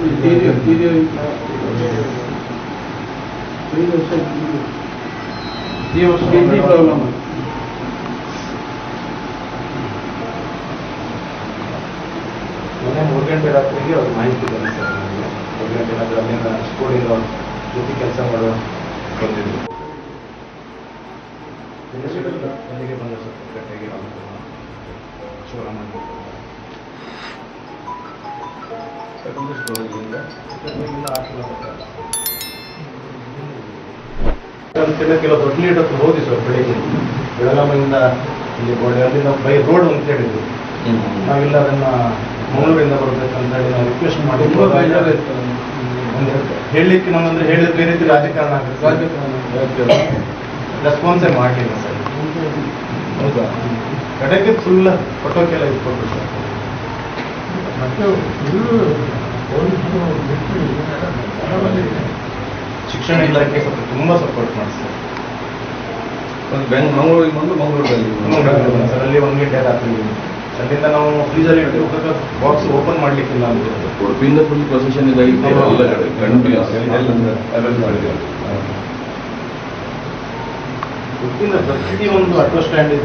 Video video ಐದು ವರ್ಷ ಈ ವರ್ಷ ಕಿಡ್ನಿ ಪ್ರಾಬ್ಲಮ್ ಮೊನ್ನೆ ಮೂರು ಗಂಟೆ ರಾತ್ರಿಗೆ ಅವ್ರು ಮಾಹಿತಿ ಬಂತು ಸರ್ ನನಗೆ ಮೂರು ಗಂಟೆ ರಾತ್ರಿ ಅಲ್ಲಿಂದ ಸ್ಕೂಲಿಂದ ಅವ್ರ ಜೊತೆ ಕೆಲಸ ಮಾಡೋ ಬಂದಿದ್ರು ಅಲ್ಲಿಗೆ ಬಂದ ಸರ್ ಕಟ್ಟೆಗೆ ಶಿವರಾಮಣ್ಣ ಸೆಕೆಂಡರಿ ಸ್ಕೂಲಿಂದ ಇಲ್ಲಿಂದ ಆರು ಕಿಲೋಮೀಟರ್ ಅಂತೇಳಿ ಕೆಲವು ದೊಡ್ಡ ಲೀಡರ್ ಹತ್ರ ಹೋಗಿ ಸರ್ ಬೆಳಿಗ್ಗೆ. ಬೆಳಗಾವಿಯಿಂದ ಇಲ್ಲಿ ಗೋಡೆ ನಾವು ಬೈ ರೋಡ್ ಅಂತ ಹೇಳಿದ್ರು ನಾವಿಲ್ಲ ಅದನ್ನ ಮಂಗಳೂರಿಂದ ಬರಬೇಕಂತ ಹೇಳಿ ನಾವು ರಿಕ್ವೆಸ್ಟ್ ಮಾಡಿ ಒಂದು ಹೇಳಲಿಕ್ಕೆ ನಮ್ಮಂದ್ರೆ ಹೇಳಿದ ಬೇರೆ ರೀತಿ ರಾಜಕಾರಣ ಆಗುತ್ತೆ. ರಾಜಕಾರಣ ರೆಸ್ಪಾನ್ಸೇ ಮಾಡಲಿಲ್ಲ ಸರ್. ಹೌದಾ? ಕಡೆಗೆ ಫುಲ್ ಫೋಟೋಕ್ಕೆಲ್ಲ ಇಟ್ಕೊಂಡು ಸರ್. ಮತ್ತೆ ಫುಲ್ಲು ಬಿಟ್ಟು ಶಿಕ್ಷಣ ಇಲಾಖೆ ಸ್ವಲ್ಪ ತುಂಬ ಸಪೋರ್ಟ್ ಮಾಡಿಸ್ತಾರೆ. ಒಂದು ಬೆಂಗ್ ಮಂಗಳೂರಿಗೆ ಬಂದು ಮಂಗಳೂರಲ್ಲಿ ಸರ್ ಅಲ್ಲಿ ಒಂದು ಗಂಟೆ ರಾತ್ರಿ ಅಲ್ಲಿಂದ ನಾವು ಫ್ರೀಜಲ್ಲಿ ಇಟ್ಟು ಬಾಕ್ಸ್ ಓಪನ್ ಮಾಡ್ಲಿಕ್ಕಿಲ್ಲ ಅಂತ. ಉಡುಪಿಯಿಂದ ಫುಲ್ ಪ್ರೊಸೆಷನ್ ಇದಾಗಿತ್ತು ಎಲ್ಲ ಕಡೆ. ಕಂಟಿನ್ಯೂಸ್ ಅರೇಂಜ್ ಮಾಡಿದ್ರು ಗೊತ್ತಿಲ್ಲ ಪ್ರತಿ ಒಂದು ಆಟೋ ಸ್ಟ್ಯಾಂಡ್ ಇದೆ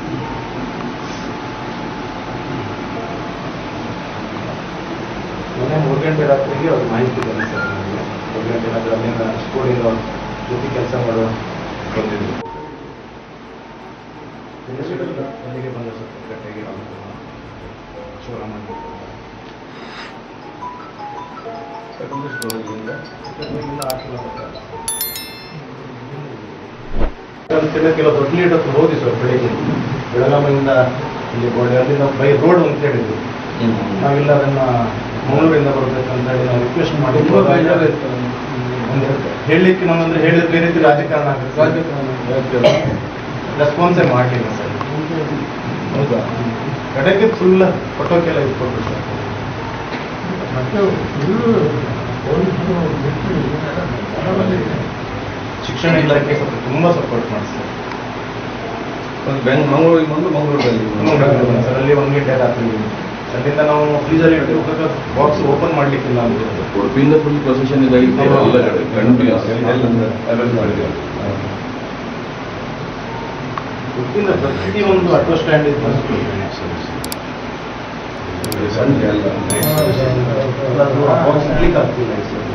ಗಂಟೆ ರಾತ್ರಿಗೆ ಅವ್ರಿಗೆ ಮಾಹಿತಿ ಬಂದಿದೆ ಸರ್ ಒಂದು ಗಂಟೆ ರಾತ್ರಿ ಅಲ್ಲಿಂದ ಸ್ಕೂಲಿಂದ ಅವ್ರ ಜೊತೆ ಕೆಲಸ ಮಾಡೋ ಬಂದಿದ್ರು ಅಲ್ಲಿಗೆ ಬಂದ ಸರ್? ಗಂಟೆಗೆ ಶಿವರಾಮಣ್ಣ ಸೆಕೆಂಡರಿ ಸ್ಕೂಲಿಂದ ಇಲ್ಲಿಂದ ಆರು ಕಿಲೋಮೀಟರ್ ಅಂತೇಳಿ ಕೆಲವು ದೊಡ್ಡ ಲೀಡರ್ ಹತ್ರ ಹೋಗಿ ಸರ್ ಬೆಳಿಗ್ಗೆ. ಬೆಳಗಾವಿಯಿಂದ ಇಲ್ಲಿ ಗೋಡೆ ಅಲ್ಲಿಂದ ಬೈ ರೋಡ್ ಅಂತ ಹೇಳಿದ್ವಿ ನಾವೆಲ್ಲ ಅದನ್ನ ಮಂಗಳೂರಿಂದ ಬರ್ಬೇಕಂತ ಹೇಳಿ ನಾವು ರಿಕ್ವೆಸ್ಟ್ ಮಾಡಿ ಹೇಳಲಿಕ್ಕೆ ನಮ್ಮಂದ್ರೆ ಹೇಳಿದ ಬೇರೆ ರೀತಿ ರಾಜಕಾರಣ ಆಗುತ್ತೆ. ರಾಜಕಾರಣ. ರೆಸ್ಪಾನ್ಸೇ ಮಾಡಲಿಲ್ಲ ಸರ್. ಹೌದಾ? ಕಡೆಗೆ ಫುಲ್ ಫೋಟೋಕ್ಕೆಲ್ಲ ಇಟ್ಕೊಬೇಕು ಸರ್. ಮತ್ತೆ ಶಿಕ್ಷಣ ಇಲಾಖೆ ಸ್ವಲ್ಪ ತುಂಬ ಸಪೋರ್ಟ್ ಮಾಡ್ತಾರೆ ಬೆಂಗ್ ಮಂಗಳೂರಿಗೆ ಬಂದು ಮಂಗಳೂರಲ್ಲಿ. ಸರ್. ಅಲ್ಲಿ ಒಂದು ಗಂಟೆ ರಾತ್ರಿ. ಅಲ್ಲಿಂದ ನಾವು ಫ್ರೀಜಲ್ಲಿ ಇಟ್ಟು ಬಾಕ್ಸ್ ಓಪನ್ ಮಾಡ್ಲಿಕ್ಕಿಲ್ಲ ಅಂತ. ಉಡುಪಿಯಿಂದ ಫುಲ್ ಪ್ರೊಸೆಷನ್ ಇದಾಗಿತ್ತು ಎಲ್ಲ ಕಡೆ ಕಂಟಿನ್ಯೂಸ್ ಗೊತ್ತಿಲ್ಲ ಪ್ರತಿ ಒಂದು ಆಟೋ ಸ್ಟ್ಯಾಂಡ್ ಇದೆ ಸಂಜೆ ಅಲ್ಲ. ಬಾಕ್ಸ್ ಇಡ್ಲಿಕ್ಕೆ ಆಗ್ತಿಲ್ಲ ಸರಿ.